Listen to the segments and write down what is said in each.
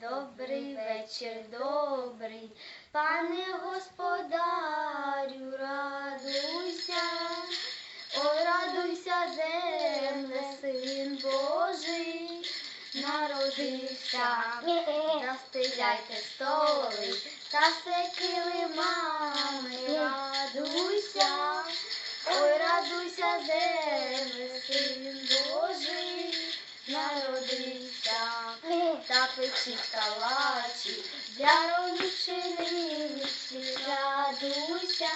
Добрий вечір, добрий, пане господарю, радуйся, ой, радуйся, земле, син Божий, народився, застеляйте столи, та килимами, радуйся, ой, радуйся, земле, син Божий, народився та печіть калачі, для пшениці, радуйся,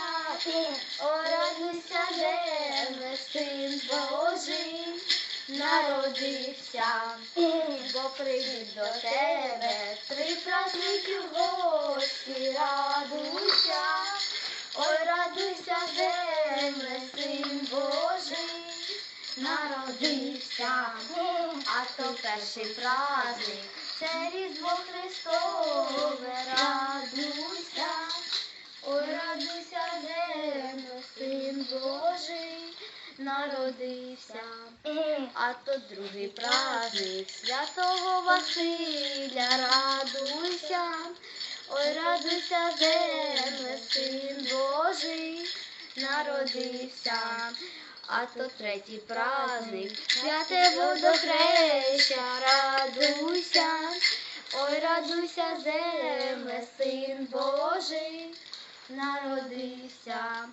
о, радуйся, земле, син Божий, народився, бо прийдуть до тебе три праздники гості, радуйся, ой, радуйся, земле, син Божий, народився, то перший праздник, це Різдво Христове, радуйся, ой, радуйся, земле, син Божий, народився, а то другий праздник святого Василя, радуйся, ой, радуйся, земле, син Божий, народився. А то третій праздник, святе водохреща, радуйся, ой, радуйся, земле, син Божий, народився,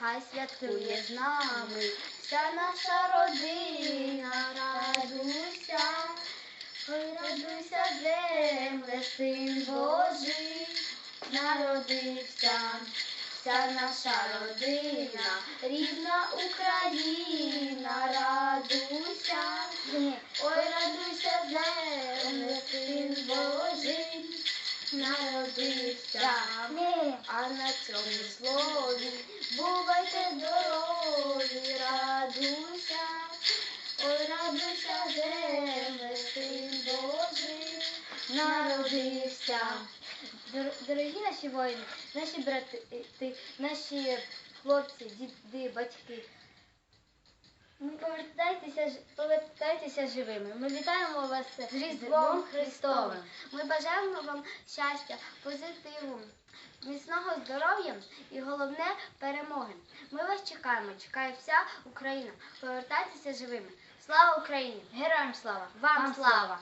хай святкує з нами вся наша родина, радуйся, ой, радуйся, земле, син Божий, народився. Вся наша родина, рідна Україна, радуйся, ой, радуйся, земле, син Божий, народився, а на цьому слові бувайте здорові, радуйся, ой, радуйся, земле, син Божий, народився. Дор- Дорогі наші воїни, наші брати, наші хлопці, діди, батьки. Ми повертайтеся, повертайтеся живими. Ми вітаємо вас з Різдвом Христовим. Ми бажаємо вам щастя, позитиву, міцного здоров'я і головне перемоги. Ми вас чекаємо, чекає вся Україна. Повертайтеся живими. Слава Україні! Героям слава! Вам слава!